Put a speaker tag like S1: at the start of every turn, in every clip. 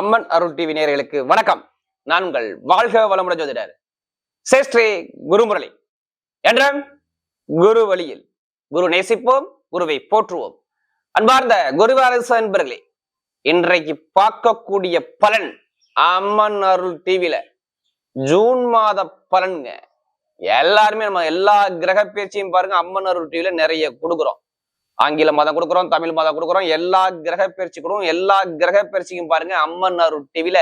S1: அம்மன் அருள் TV நேயர்களுக்கு வணக்கம். நான் உங்கள் வாழ்க வளமுடன் ஜோதிடர் சேஷ்டே குருமுரளி. என்ற குரு வழியில் குரு நேசிப்போம் குருவை போற்றுவோம். அன்பார்ந்த குருவாரசு அன்பர்களே இன்றைக்கு பார்க்கக்கூடிய பலன் அம்மன் அருள் டிவியில ஜூன் மாத பலனுங்க. எல்லாருமே நம்ம எல்லா கிரக பேச்சையும் பாருங்க அம்மன் அருள் டிவியில நிறைய கொடுக்குறோம். ஆங்கில மதம் கொடுக்குறோம் தமிழ் மதம் கொடுக்குறோம் எல்லா கிரக பயிற்சி எல்லா கிரக பயிற்சிக்கும் பாருங்க அம்மன் அருள் டிவில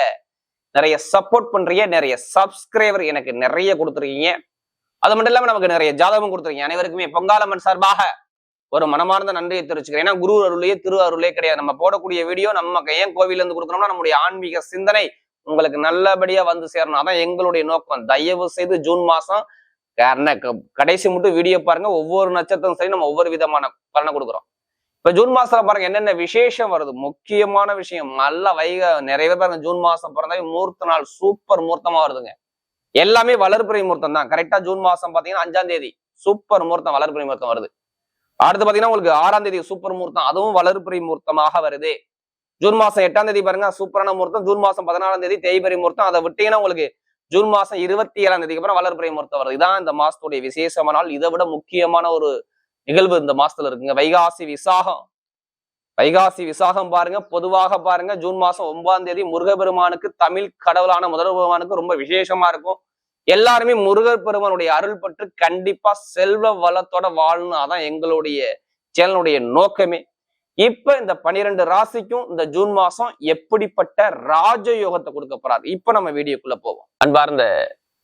S1: நிறைய சப்போர்ட் பண்றீங்க நிறைய சப்ஸ்கிரைபர் எனக்கு நிறைய கொடுத்துருக்கீங்க. அது மட்டும் இல்லாம நமக்கு நிறைய ஜாதகம் கொடுத்துருக்கீங்க. அனைவருக்குமே பொங்காலம்மன் சார்பாக ஒரு மனமார்ந்த நன்றியை தெரிவிச்சுக்கிறேன். ஏன்னா குரு அருளே திரு அருளே கிடையாது. நம்ம போடக்கூடிய வீடியோ நம்ம ஏன் கோவில்ல இருந்து கொடுக்குறோம்னா நம்முடைய ஆன்மீக சிந்தனை உங்களுக்கு நல்லபடியா வந்து சேரணும். அதான் எங்களுடைய நோக்கம். தயவு செய்து ஜூன் மாசம் காரணம் கடைசி மட்டும் வீடியோ பாருங்க. ஒவ்வொரு நட்சத்திரம் சரி நம்ம ஒவ்வொரு விதமான பலனை கொடுக்குறோம். இப்ப ஜூன் மாசத்துல பாருங்க என்னென்ன விசேஷம் வருது? முக்கியமான விஷயம் நல்ல வைக நிறைய பேர் பாருங்க ஜூன் மாசம் பிறந்தாவே மூர்த்த நாள் சூப்பர் மூர்த்தமா வருதுங்க. எல்லாமே வளர்பிறை முகூர்த்தம் தான். கரெக்டா ஜூன் மாசம் பாத்தீங்கன்னா அஞ்சாம் தேதி சூப்பர் முகூர்த்தம் வளர்பிறை முகூர்த்தம் வருது. அடுத்து பாத்தீங்கன்னா உங்களுக்கு ஆறாம் தேதி சூப்பர் முகூர்த்தம் அதுவும் வளர்பிறை முகூர்த்தமாக வருது. ஜூன் மாசம் எட்டாம் தேதி பாருங்க சூப்பரான முகூர்த்தம் ஜூன் மாசம் பதினாலாம் தேதி தேய்பிறை முகூர்த்தம் அதை விட்டீங்கன்னா உங்களுக்கு ஜூன் மாசம் இருபத்தி ஏழாம் தேதிக்கு அப்புறம் வளர்பிறை முகூர்த்தம் வருது. இதான் இந்த மாசத்துடைய விசேஷமான நாள் இதை விட முக்கியமான ஒரு நிகழ்வு இந்த மாசத்துல இருக்குங்க. வைகாசி விசாகம். வைகாசி விசாகம் பாருங்க. பொதுவாக பாருங்க ஜூன் மாசம் ஒன்பதாம் தேதி முருகப்பெருமானுக்கு தமிழ் கடவுளான முதல் பெருமானுக்கு ரொம்ப விசேஷமா இருக்கும். எல்லாருமே முருகர் பெருமானுடைய அருள் பற்று கண்டிப்பா செல்வ வளத்தோட வாழணும் அதான் எங்களுடைய சேனலுடைய நோக்கமே. இப்ப இந்த பனிரெண்டு ராசிக்கும் இந்த ஜூன் மாசம் எப்படிப்பட்ட ராஜயோகத்தை கொடுக்க போறாரு? இப்ப நம்ம வீடியோக்குள்ள போவோம். அன்பார்ந்த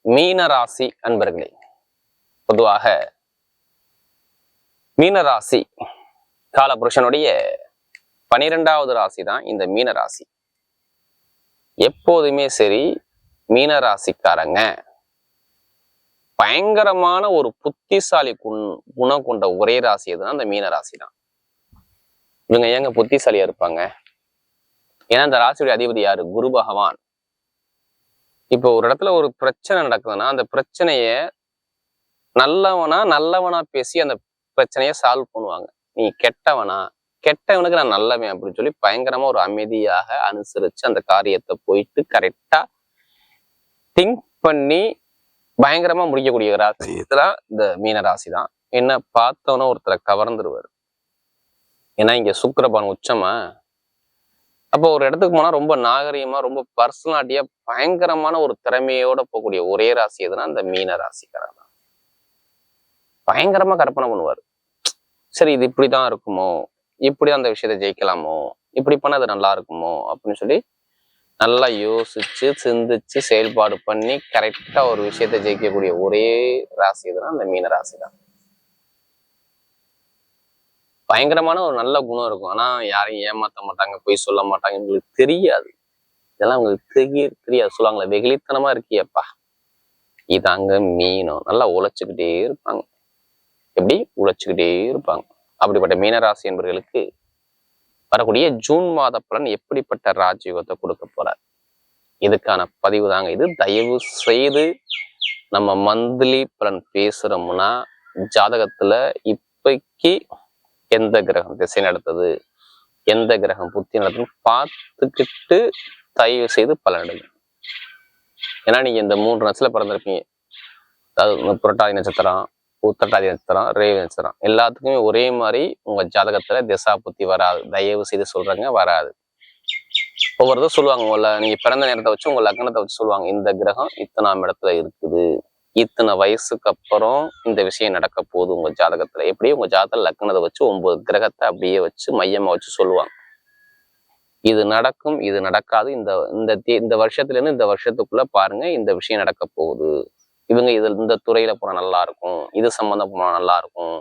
S1: மீன ராசி அன்பர்களே பொதுவாக மீன ராசி காலபுருஷனுடைய பனிரெண்டாவது ராசி தான் இந்த மீன ராசி. எப்போதுமே சரி மீன ராசிக்காரங்க பயங்கரமான ஒரு புத்திசாலி குண்- குணம் கொண்ட ஒரே ராசி எதுனா அந்த மீன ராசி தான் இவங்க ஏங்க புத்திசாலியா இருப்பாங்க? ஏன்னா அந்த ராசியுடைய அதிபதி யாரு? குரு பகவான். இப்போ ஒரு இடத்துல ஒரு பிரச்சனை நடக்குதுன்னா அந்த பிரச்சனைய நல்லவனா நல்லவனா பேசி அந்த பிரச்சனைய சால்வ் பண்ணுவாங்க. நீ கெட்டவனா கெட்டவனுக்கு நான் நல்லவன் அப்படின்னு சொல்லி பயங்கரமா ஒரு அமைதியாக அனுசரிச்சு அந்த காரியத்தை போயிட்டு கரெக்டா திங்க் பண்ணி பயங்கரமா முடிக்கக்கூடிய ராசி. இதெல்லாம் இந்த மீன ராசி தான் என்ன பார்த்தவன ஒருத்தரை கவர்ந்துருவாரு. ஏன்னா இங்க சுக்கிரபான் உச்சமா? அப்போ ஒரு இடத்துக்கு போனா ரொம்ப நாகரிகமா ரொம்ப பர்சனாலிட்டியாக பயங்கரமான ஒரு திறமையோட போகக்கூடிய ஒரே ராசி எதுனா அந்த மீன ராசிக்காரர் தான். பயங்கரமா கற்பனை பண்ணுவார். சரி இது இப்படிதான் இருக்குமோ? இப்படி அந்த விஷயத்தை ஜெயிக்கலாமோ? இப்படி பண்ணா அது நல்லா இருக்குமோ? அப்படின்னு சொல்லி நல்லா யோசிச்சு சிந்திச்சு செயல்பாடு பண்ணி கரெக்டா ஒரு விஷயத்தை ஜெயிக்கக்கூடிய ஒரே ராசி எதுனா அந்த மீன ராசி தான் பயங்கரமான ஒரு நல்ல குணம் இருக்கும். ஆனால் யாரையும் ஏமாற்ற மாட்டாங்க பொய் சொல்ல மாட்டாங்க உங்களுக்கு தெரியாது. இதெல்லாம் உங்களுக்கு தெரிய தெரியாது. சொல்லுவாங்களே வெகுளித்தனமா இருக்கியப்பா. இதாங்க மீனம். நல்லா உழைச்சிக்கிட்டே இருப்பாங்க. எப்படி? உழைச்சிக்கிட்டே இருப்பாங்க. அப்படிப்பட்ட மீனராசி என்பவர்களுக்கு வரக்கூடிய ஜூன் மாத பலன் எப்படிப்பட்ட ராஜயோகத்தை கொடுக்க போறார்? இதுக்கான பதிவு தாங்க இது. தயவு செய்து நம்ம மந்த்லி பலன் பேசுறோம்னா ஜாதகத்துல இப்பைக்கு எந்த கிரகம் திசை நடத்துது எந்த கிரகம் புத்தி நடத்துன்னு பார்த்துக்கிட்டு தயவு செய்து பலனிடுங்க ஏன்னா நீங்க இந்த மூன்று நட்சத்திர பிறந்திருப்பீங்க. அதாவது புரட்டாதி நட்சத்திரம் உத்தட்டாதி நட்சத்திரம் ரேவி நட்சத்திரம். எல்லாத்துக்குமே ஒரே மாதிரி உங்க ஜாதகத்துல திசா புத்தி வராது. தயவு செய்து சொல்றாங்க வராது. ஒவ்வொருத்தரும் சொல்லுவாங்க உங்களை நீங்க பிறந்த நேரத்தை வச்சு உங்க லக்னத்தை வச்சு சொல்லுவாங்க இந்த கிரகம் இத்தனாம் இடத்துல இருக்குது. இத்தனை வயசுக்கு அப்புறம் இந்த விஷயம் நடக்க போகுது உங்க ஜாதகத்துல? எப்படி உங்க ஜாதக லக்னத்தை வச்சு ஒன்பது கிரகத்தை அப்படியே வச்சு மையமா வச்சு சொல்லுவாங்க. இது நடக்கும் இது நடக்காது. இந்த இந்த இந்த வருஷத்துல இருந்து இந்த வருஷத்துக்குள்ள பாருங்க இந்த விஷயம் நடக்க போகுது. இவங்க இது இந்த துறையில போனா நல்லா இருக்கும் இது சம்மந்தம் போனா நல்லா இருக்கும்.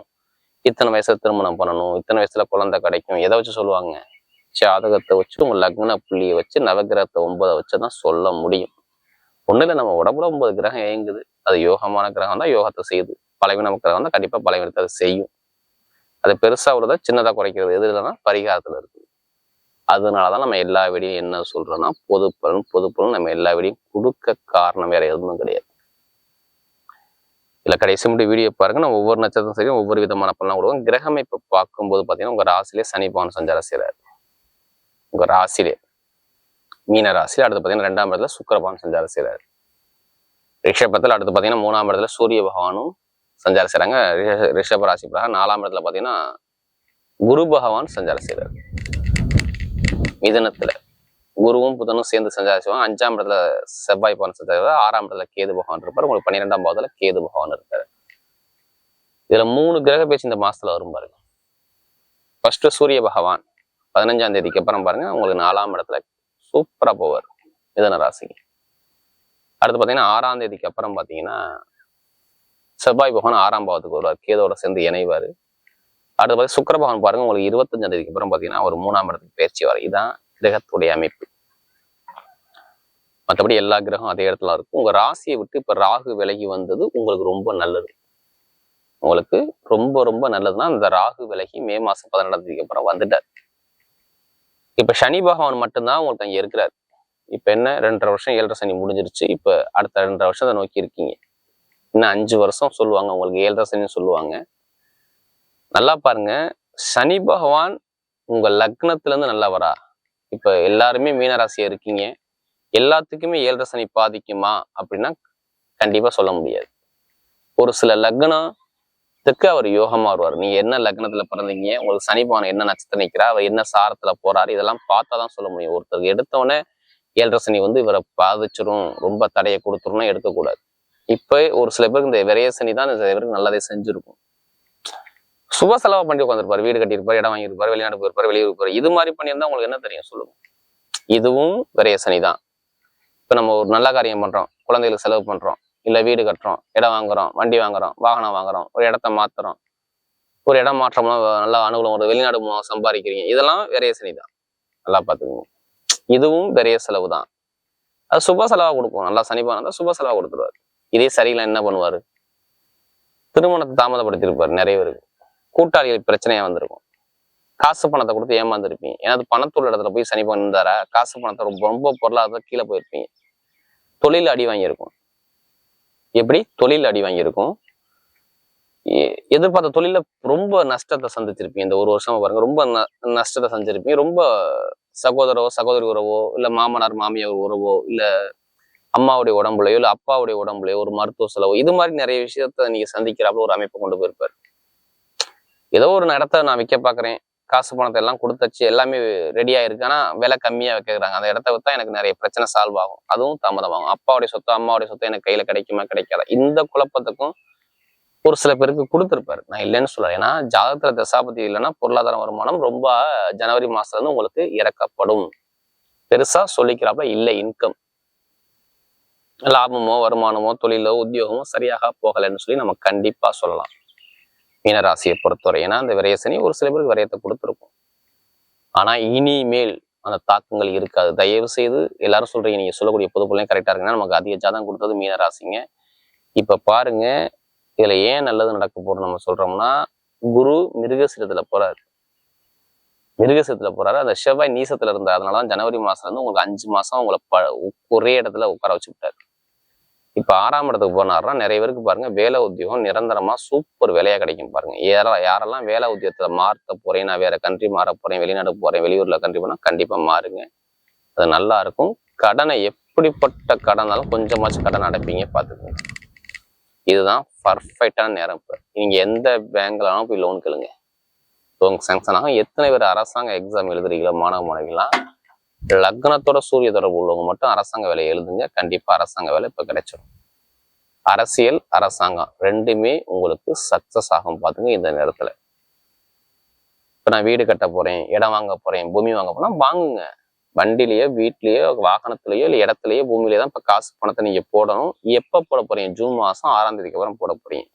S1: இத்தனை வயசுல திருமணம் பண்ணணும் இத்தனை வயசுல குழந்தை கிடைக்கும் எதை வச்சு சொல்லுவாங்க? ஜாதகத்தை வச்சு உங்க லக்ன புள்ளியை வச்சு நவகிரகத்தை ஒன்பதை வச்சு தான் சொல்ல முடியும். ஒன்றும் இல்லை நம்ம உடம்புல ஒன்பது கிரகம் இயங்குது. அது யோகமான கிரகம் தான் யோகத்தை செய்யுது. பலவீனம் கிரகம் தான் கண்டிப்பாக பலவீனத்தை அதை செய்யும். அது பெருசாக உள்ளதா சின்னதாக குறைக்கிறது எது இல்லைன்னா பரிகாரத்தில் இருக்குது. அதனாலதான் நம்ம எல்லா வீடியும் என்ன சொல்கிறோன்னா பொது பலன் பொது பலன் நம்ம எல்லா வீடியும் கொடுக்க காரணம் வேற எதுவும் கிடையாது. இல்லை கடைசி முடி வீடியோ பாருங்க. நம்ம ஒவ்வொரு நட்சத்திரம் சரியும் ஒவ்வொரு விதமான பலனாக கொடுக்கும் கிரகம் இப்போ பார்க்கும்போது பார்த்தீங்கன்னா உங்கள் ராசிலே சனி பவன் சஞ்சாரம் செய்கிறார் உங்கள் ராசிலே மீன ராசியில் அடுத்து பார்த்தீங்கன்னா ரெண்டாம் இடத்துல சுக்கரபான் சஞ்சாரம் செய்கிறார் ரிஷபத்தில் அடுத்து பார்த்தீங்கன்னா மூணாம் இடத்துல சூரிய பகவானும் சஞ்சாரம் செய்கிறாங்க ரிஷ- ரிஷப ராசி பிரகாரம் நாலாம் இடத்துல பார்த்தீங்கன்னா குரு பகவான் சஞ்சாரம் செய்கிறார் மிதனத்துல குருவும் புதனும் சேர்ந்து சஞ்சாரம் செய்வாங்க. அஞ்சாம் இடத்துல செவ்வாய் பகவான் சஞ்சாரம் ஆறாம் இடத்துல கேது பகவான் இருப்பார். உங்களுக்கு பன்னிரெண்டாம் பாவத்தில் கேது பகவான் இருக்காரு. இதுல மூணு கிரக பேச்சு இந்த மாசத்துல வரும் பாருங்க. ஃபர்ஸ்ட் சூரிய பகவான் பதினஞ்சாம் தேதிக்கு அப்புறம் பாருங்க. உங்களுக்கு நாலாம் இடத்துல சூப்பராக போவார் மிதன ராசிக்கு. அடுத்து பாத்தீங்கன்னா ஆறாம் தேதிக்கு அப்புறம் பாத்தீங்கன்னா செவ்வாய் பகவான் ஆறாம் பாவத்துக்கு வருவார். கேதோட சேர்ந்து இணைவார். அடுத்து பார்த்து சுக்கர பகவான் பாருங்க உங்களுக்கு இருபத்தஞ்சாம் தேதிக்கு அப்புறம் பாத்தீங்கன்னா ஒரு மூணாம் இடத்துக்கு பயிற்சி வர இதுதான் கிரகத்துடைய அமைப்பு. மற்றபடி எல்லா கிரகம் அதே இடத்துல இருக்கும். உங்க ராசியை விட்டு இப்ப ராகு விலகி வந்தது உங்களுக்கு ரொம்ப நல்லது. உங்களுக்கு ரொம்ப ரொம்ப நல்லதுன்னா இந்த ராகு விலகி மே மாசம் பதினெட்டாம் தேதிக்கு அப்புறம் வந்துட்டார். இப்போ சனி பகவான் மட்டும்தான் உங்களுக்கு அங்கே இருக்கிறார். இப்போ என்ன? ரெண்டரை வருஷம் ஏழரை சனி முடிஞ்சிருச்சு. இப்போ அடுத்த ரெண்டரை வருஷத்தை நோக்கி இருக்கீங்க. இன்னும் அஞ்சு வருஷம் சொல்லுவாங்க. உங்களுக்கு ஏழரை சனி சொல்லுவாங்க. நல்லா பாருங்க. சனி பகவான் உங்க லக்னத்துல இருந்து நல்லா வரா. இப்போ எல்லாருமே மீனராசியா இருக்கீங்க. எல்லாத்துக்குமே ஏழரை சனி பாதிக்குமா? அப்படின்னா கண்டிப்பாக சொல்ல முடியாது. ஒரு சில லக்னம் தெற்கு அவர் யோகமா வருவார் நீங்க என்ன லக்னத்துல பிறந்தீங்க? உங்களுக்கு சனி என்ன நட்சத்திரம் நிக்கிறா அவர் என்ன சாரத்துல போறாரு? இதெல்லாம் பார்த்தா தான் சொல்ல முடியும். ஒருத்தருக்கு எடுத்தோடனே ஏழரை சனி வந்து இவரை பாதிச்சிரும். ரொம்ப தடையை கொடுத்துரும்னா எடுக்கக்கூடாது. இப்ப ஒரு சில பேருக்கு இந்த விரைய சனி தான் சில பேருக்கு நல்லதே செஞ்சிருக்கும். சுப செலவு பண்ணி உட்காந்துருப்பாரு வீடு கட்டியிருப்பாரு இடம் வாங்கியிருப்பாரு வெளிநாடு போயிருப்பாரு வெளியூர் போயிருப்பாரு. இது மாதிரி பண்ணியிருந்தா உங்களுக்கு என்ன தெரியும்? சொல்லுங்க. இதுவும் விரைய சனி தான். இப்ப நம்ம ஒரு நல்ல காரியம் பண்றோம். குழந்தைகளுக்கு செலவு பண்றோம். இல்ல வீடு கட்டுறோம் இடம் வாங்குறோம் வண்டி வாங்குறோம் வாகனம் வாங்குறோம் ஒரு இடத்த மாத்துறோம். ஒரு இடம் மாற்றம்னா நல்லா அனுகூலம் ஒரு வெளிநாடு மூலம் சம்பாதிக்கிறீங்க. இதெல்லாம் விரைய சனி தான். நல்லா பார்த்துக்கோங்க. இதுவும் விரைய செலவு தான். அது சுப செலவா கொடுக்கும். நல்லா சனிப்பான தான் சுப செலவா கொடுத்துருவார். இதே சரியில்லை என்ன பண்ணுவாரு? திருமணத்தை தாமதப்படுத்தியிருப்பார் நிறைய பேருக்கு. கூட்டாளிகள் பிரச்சனையா வந்திருக்கும். காசு பணத்தை கொடுத்து ஏமாந்துருப்பீங்க. ஏன்னா அது பணத்துள்ள இடத்துல போய் சனி பண்ணிருந்தாரா காசு பணத்தை ரொம்ப ரொம்ப பொருளாதார கீழே போயிருப்பீங்க. தொழில் அடி வாங்கியிருக்கும். எப்படி தொழில் அடி வாங்கியிருக்கும். எ- எதிர்பார்த்த தொழில ரொம்ப நஷ்டத்தை சந்திச்சிருப்பீங்க. இந்த ஒரு வருஷமா பாருங்க ரொம்ப ந- நஷ்டத்தை சந்திச்சிருப்பீங்க. ரொம்ப சகோதரவோ சகோதரி உறவோ இல்ல மாமனார் மாமியார் உறவோ இல்ல அம்மாவுடைய உடம்புலையோ இல்ல அப்பாவுடைய உடம்புலையோ ஒரு மருத்துவ செலவோ இது மாதிரி நிறைய விஷயத்த நீங்க சந்திக்கிறாப்புல ஒரு அமைப்பை கொண்டு போயிருப்பாரு. ஏதோ ஒரு இடத்த நான் விற்க பாக்குறேன் காசு பணத்தை எல்லாம் கொடுத்தாச்சு எல்லாமே ரெடியாக இருக்கு ஆனால் விலை கம்மியாக வைக்கிறாங்க அந்த இடத்த வித்தா எனக்கு நிறைய பிரச்சனை சால்வ் ஆகும். அதுவும் தாமதமாகும். அப்பாவுடைய சொத்து அம்மாவுடைய சொத்து எனக்கு கையில் கிடைக்குமா கிடைக்காதா? இந்த குழப்பத்துக்கும் ஒரு சில பேருக்கு கொடுத்துருப்பாரு. நான் இல்லைன்னு சொல்லுவேன் ஏன்னா ஜாதகத்தில் தசாபதி இல்லைன்னா பொருளாதார வருமானம் ரொம்ப ஜனவரி மாசத்துலேருந்து உங்களுக்கு இறக்கப்படும். பெருசாக சொல்லிக்கிறாப்ப இல்லை இன்கம் லாபமோ வருமானமோ தொழிலோ உத்தியோகமோ சரியாக போகலைன்னு சொல்லி நம்ம கண்டிப்பாக சொல்லலாம். மீனராசியை பொறுத்தவரை. ஏன்னா அந்த விரயசனி ஒரு சில பேருக்கு விரயத்தை கொடுத்துருக்கும். ஆனா இனிமேல் அந்த தாக்கங்கள் இருக்காது. தயவு செய்து எல்லாரும் சொல்றீங்க நீங்க சொல்லக்கூடிய பொது பிள்ளைங்க கரெக்டா இருக்குன்னா நமக்கு அதிக ஜாதகம் கொடுத்தது மீனராசிங்க. இப்ப பாருங்க இதுல ஏன் நல்லது நடக்க போகிறோம் நம்ம சொல்றோம்னா குரு மிருகசீரத்துல போறாரு. மிருகசீரத்துல போறாரு. அந்த செவ்வாய் நீசத்துல இருந்தார். அதனாலதான் ஜனவரி மாசம் இருந்து உங்களுக்கு அஞ்சு மாசம் உங்களை ப- ஒரே இடத்துல உட்கார வச்சு விட்டாரு. இப்போ ஆறாம் இடத்துக்கு போனார்னா நிறைய பேருக்கு பாருங்க வேலை உத்தியோகம் நிரந்தரமாக சூப்பர் வேலையாக கிடைக்கும் பாருங்க. யாரெல்லாம் யாரெல்லாம் வேலை உத்தியோகத்தை மாற்ற போறேன் நான் வேற கண்ட்ரி மாற போறேன் வெளிநாடு போறேன் வெளியூர்ல கண்ட்ரி போனால் கண்டிப்பாக மாறுங்க. அது நல்லா இருக்கும். கடனை எப்படிப்பட்ட கடனாலும் கொஞ்சமாச்சும் கடன் அடைப்பீங்க பார்த்துக்கோங்க. இதுதான் பர்ஃபெக்டான நேரம் இப்போ. நீங்கள் எந்த பேங்க்லனாலும் போய் லோன் கேளுங்க. லோன் சேங்ஷன் ஆகும். எத்தனை பேர் அரசாங்க எக்ஸாம் எழுதுறீங்களோ மாணவ மாணவிகளாம் லக்னத்தோட சூரிய தொடர்பு உள்ளவங்க மட்டும் அரசாங்க வேலை எழுதுங்க. கண்டிப்பா அரசாங்க வேலை இப்ப கிடைச்சிடும் அரசியல் அரசாங்கம் ரெண்டுமே உங்களுக்கு சக்சஸ் ஆகும் பாத்துங்க இந்த நேரத்துல. இப்ப நான் வீடு கட்ட போறேன் இடம் வாங்க போறேன் பூமி வாங்க போனா வாங்குங்க. வண்டிலேயோ வீட்லேயோ வாகனத்திலேயோ இல்லை இடத்துலயோ பூமியிலேயே தான் இப்ப காசு பணத்தை நீங்க போடணும். எப்ப போட போறீங்க? ஜூன் மாசம் ஆறாம் தேதிக்கு அப்புறம் போட போறீங்க.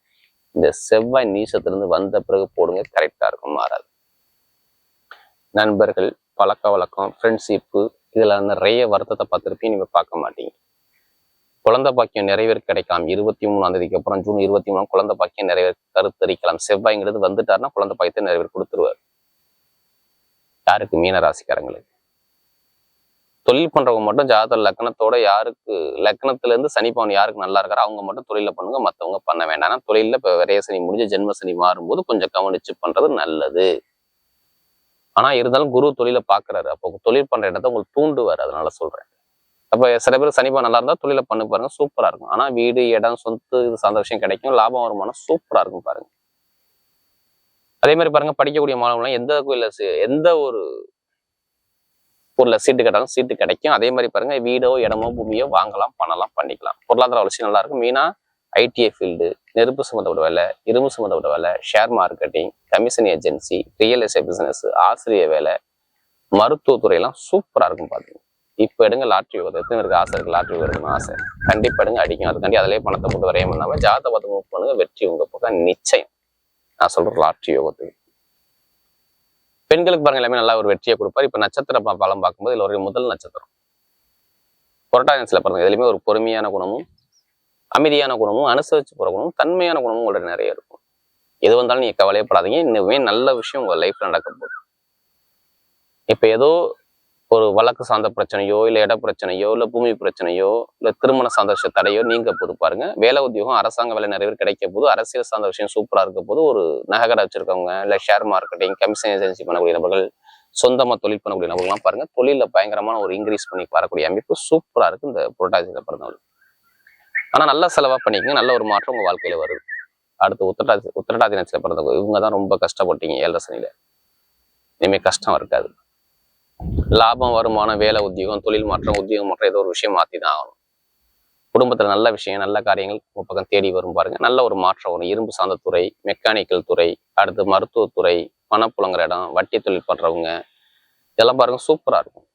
S1: இந்த செவ்வாய் நீசத்திலிருந்து வந்த பிறகு போடுங்க கரெக்டா இருக்கும் மாறாது. நண்பர்கள் பழக்க வழக்கம் ஃப்ரெண்ட்ஷிப்பு இதில் நிறைய வருத்தத்தை பார்த்துருப்பீங்க நீங்க பார்க்க மாட்டீங்க. குழந்தை பாக்கியம் நிறைவேற கிடைக்கலாம் இருபத்தி மூணாம் தேதிக்கு அப்புறம் ஜூன் இருபத்தி மூணு குழந்தை பாக்கியம் நிறைவேற கருத்தரிக்கலாம். செவ்வாய்ங்கிறது வந்துட்டாருன்னா குழந்தை பாக்கியத்தை நிறைவேற கொடுத்துருவார். யாருக்கு? மீன ராசிக்காரங்களுக்கு. தொழில் பண்றவங்க மட்டும் ஜாதக லக்னத்தோட யாருக்கு லக்னத்துல இருந்து சனி பவன் யாருக்கு நல்லா இருக்காரோ அவங்க மட்டும் தொழில பண்ணுங்க மத்தவங்க பண்ண வேண்டாம். தொழில இப்ப விரைய சனி முடிஞ்சு ஜென்ம சனி மாறும்போது கொஞ்சம் கவனிச்சு பண்றது நல்லது. ஆனா இருந்தாலும் குரு தொழிலை பார்க்குறாரு. அப்போ தொழில் பண்ற இடத்த உங்களுக்கு தூண்டுவார். அதனால சொல்றேன். அப்ப சில பேர் சனிப்பா நல்லா இருந்தா தொழிலை பண்ணி பாருங்க சூப்பரா இருக்கும். ஆனா வீடு இடம் சொத்து இது சார்ந்த விஷயம் கிடைக்கும். லாபம் வருமானம் சூப்பரா இருக்கும் பாருங்க. அதே மாதிரி பாருங்க படிக்கக்கூடிய மாணவர்கள் எந்த கோயிலில் எந்த ஒரு ஊர்ல சீட்டு கேட்டாலும் சீட்டு கிடைக்கும். அதே மாதிரி பாருங்க வீடோ இடமோ பூமியோ வாங்கலாம் பண்ணலாம் பண்ணிக்கலாம். பொருளாதார வளர்ச்சி நல்லா இருக்கும். மீனா ஐடிஐ ஃபீல்டு நெருப்பு சம்மந்தப்பட்ட வேலை இரும்பு சம்மந்தப்பட்ட வேலை share marketing commission agency real estate business ஆசிரியர் வேலை மருத்துவத்துறையெல்லாம் சூப்பராக இருக்கும் பார்த்தீங்க இப்போ எடுங்க லாட்ரி யோகத்தை எத்தனை ஆசை இருக்குது லாட்ரி எடுக்கணும் ஆசை. கண்டிப்பா எடுங்க அடிக்கும் அதுக்காண்டி அதிலே பணத்தை போட்டு வரையும் பண்ணாம ஜாத பார்த்து மூவ் பண்ணுங்க வெற்றி உங்கள் பக்கம் நிச்சயம். நான் சொல்றேன் லாட்ரி யோகத்துக்கு. பெண்களுக்கு பாருங்க எல்லாமே நல்லா ஒரு வெற்றியை கொடுப்பார். இப்ப நட்சத்திர பலம் பார்க்கும்போது இதில் ஒரு முதல் நட்சத்திரம். புரட்டாசியில் பாருங்க எதுலையுமே ஒரு பொறுமையான குணமும் அமைதியான குணமும் அனுசரிச்சு போகிற குணமும் தன்மையான குணமும் உங்கள்ட்ட நிறைய இருக்கும். எது வந்தாலும் நீங்கள் கவலையப்படாதீங்க இன்னுமே நல்ல விஷயம் உங்கள் லைஃப்ல நடக்க போகுது. ஏதோ ஒரு வழக்கு சார்ந்த பிரச்சனையோ இல்லை இட பிரச்சனையோ இல்லை பூமி பிரச்சனையோ இல்லை திருமண சார்ந்த விஷய தடையோ நீங்க போது பாருங்க. வேலை உத்தியோகம் அரசாங்க வேலை நிறைய பேர் கிடைக்க போது அரசியல் சார்ந்த விஷயம் சூப்பராக இருக்க போது ஒரு நகைக்கடை வச்சிருக்கவங்க இல்லை ஷேர் மார்க்கெட்டிங் கமிஷன் ஏஜென்சி பண்ணக்கூடிய நபர்கள் சொந்தமாக தொழில் பண்ணக்கூடிய நபர்கள்லாம் பாருங்க. தொழிலில் பயங்கரமான ஒரு இன்க்ரீஸ் பண்ணி வரக்கூடிய அமைப்பு சூப்பராக இருக்கு. இந்த புரட்டாசியில பிறந்தவங்க ஆனா நல்ல செலவா பண்ணிக்கங்க. நல்ல ஒரு மாற்றம் உங்கள் வாழ்க்கையில வருது அடுத்து உத்திரட்டாதி உத்திரட்டாதி நட்சத்திரம் பிறந்தவங்க இவங்க தான் ரொம்ப கஷ்டப்பட்டீங்க ஏழரை சனியில. இனிமே கஷ்டம் இருக்காது. லாபம் வருமானம் வேலை உத்தியோகம் தொழில் மாற்றம் உத்தியோகம் மாற்றம் ஏதோ ஒரு விஷயம் மாற்றி தான் ஆகணும். குடும்பத்துல நல்ல விஷயம் நல்ல காரியங்கள் உங்க பக்கம் தேடி வரும் பாருங்க. நல்ல ஒரு மாற்றம் வரும். இரும்பு சார்ந்த துறை மெக்கானிக்கல் துறை அடுத்து மருத்துவத்துறை பணப்புழங்குற இடம் வட்டி தொழில் பண்ணுறவங்க இதெல்லாம் பாருங்க சூப்பராக இருக்கும்.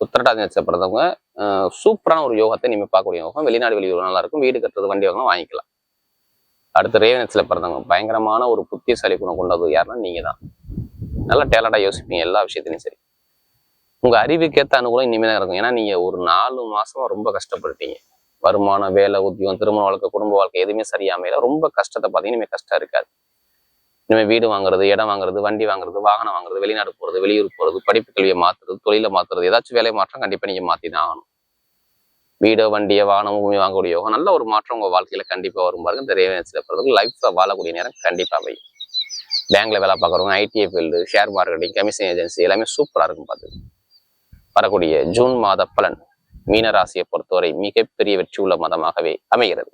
S1: உத்திரட்டாதி நட்சத்திரம் பிறந்தவங்க சூப்பரான ஒரு யோகத்தை நீங்க பார்க்கக்கூடிய யோகம். வெளிநாடு வெளியூர் நல்லா இருக்கும். வீடு கட்டுறது வண்டி வாங்கலாம் வாங்கிக்கலாம். அடுத்து ரேவனத்தில் பிறந்தவங்க. பயங்கரமான ஒரு புத்திசாலி குணம் கொண்டது யாருன்னா நீங்கள் தான் நல்லா டேலண்டாக யோசிப்பீங்க எல்லா விஷயத்திலையும் சரி. உங்க அறிவுக்கேத்த அனுகூலம் இனிமே தான் இருக்கும். ஏன்னா நீங்க ஒரு நாலு மாசமா ரொம்ப கஷ்டப்பட்டுட்டீங்க. வருமானம் வேலை உத்தியோகம் திருமண வாழ்க்கை குடும்ப வாழ்க்கை எதுவுமே சரியாமையில ரொம்ப கஷ்டத்தை பார்த்தீங்கன்னா இனிமே கஷ்டம் இருக்காது. இனிமேல் வீடு வாங்குறது இடம் வாங்குறது வண்டி வாங்குறது வாகனம் வாங்குறது வெளிநாடு போறது வெளியூர் போறது படிப்பு கல்வியை மாத்துறது தொழிலை மாத்துறது ஏதாச்சும் வேலை மாற்றம் கண்டிப்பா நீங்க மாத்தி தான் ஆகணும். வீடோ வண்டியோ வாகனம் பூமி வாங்கக்கூடிய யோகம் நல்ல ஒரு மாற்றம் உங்க வாழ்க்கையில கண்டிப்பா வரும் பாருங்க. இந்த ரேவன்ஸ்ல லைஃப்ல வாழக்கூடிய நேரம் கண்டிப்பா அமையும். பேங்க்ல வேலை பார்க்குறவங்க ITI field share marketing commission agency எல்லாமே சூப்பரா இருக்கும் பார்த்து வரக்கூடிய ஜூன் மாத பலன் மீனராசியை பொறுத்தவரை மிகப்பெரிய வெற்றி உள்ள மதமாகவே அமைகிறது.